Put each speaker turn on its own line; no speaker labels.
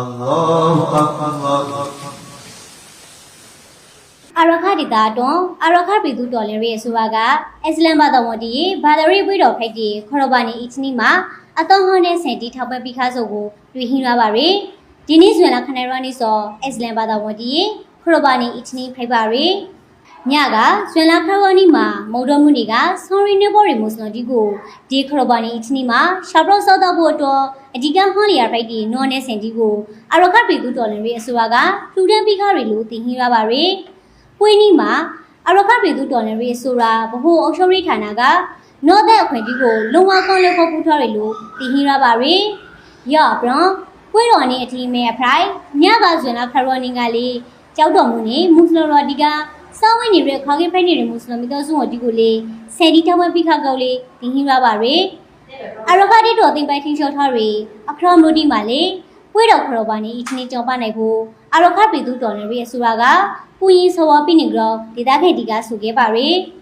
الله أكبر အရခဒီတာတွန်အရခပီသူတော်လင်ရဲ့ဆိုပါကအစ္စလမ်ဘာသာဝင်တီဘာသာရေးဝိတော်ဖိုက်တီခရောပါနီအချင်းနီမှာအတော်ဟွန်နဲ့ဆန်တီထောက်ပံ့ပြီးခါဆိုကိုတွေ့ဟင်းလာပါရယ်ဒီနေ့ဆိုရင်လာခနေရနီဆိုအစ္စလမ်ဘာသာဝင်တီခရောပါနီအချင်းနီဖိုက်ပါရယ် ညကဆွန်လာခရဝနီမှာမုံတော်မှုတွေကဆော်ရီနေဘော်ရီမွတ်စလင်တီကိုဒီခရဘာနီအီချနီမှာရှာပရော့ဆောက်တော့ဖို့အတွက်အဓိကဟွန်လီယာဖိုက်တီနော်နဲ့စင်တီကိုအရခတ်ပြည်သူတော်လင်ရဲ့အဆိုပါကထူတန်းပြီးခါရီလို့တင်ဟင်းရပါရယ်ပွေးနီမှာအရခပြည်သူတော်လှန်ရေးဆိုတာဗဟိုအုပ်ချုပ်ရေးဌာနကနော့တဲ့အခွင့်အရေးကိုလုံဝကောင်းလေးဖို့ပူထားရလို့တည်ဟိရပါရယ်။ရော့ဘရွန်ပွေးတော်နေအထီးမဲအဖရိုင်ညကဇွန်လာခရောနီကလေးကြောက်တော်မူနေမွတ်စလရော်ဒီက စောင်းဝင်နေတဲ့ခေါင်းကိဖိုက်နေတဲ့မွတ်စလမီတော်စုဝဒီကိုလေဆယ်ဒီတဝက်ပိခါကောက်လေးတည်ဟိရပါရယ်။အရခတိတော်တင်ပိုင်ထင်းချောထားရယ်အခရောမိုဒီမှာလေပွေးတော်ခရောပါနေအချင်းကြောပနိုင်ဖို့အရခပြည်သူတော်လှန်ရေးဆိုတာကပူရင်ဆောဝပိနေကြောဒေတာခေတီကဆိုခဲ့ပါရယ်။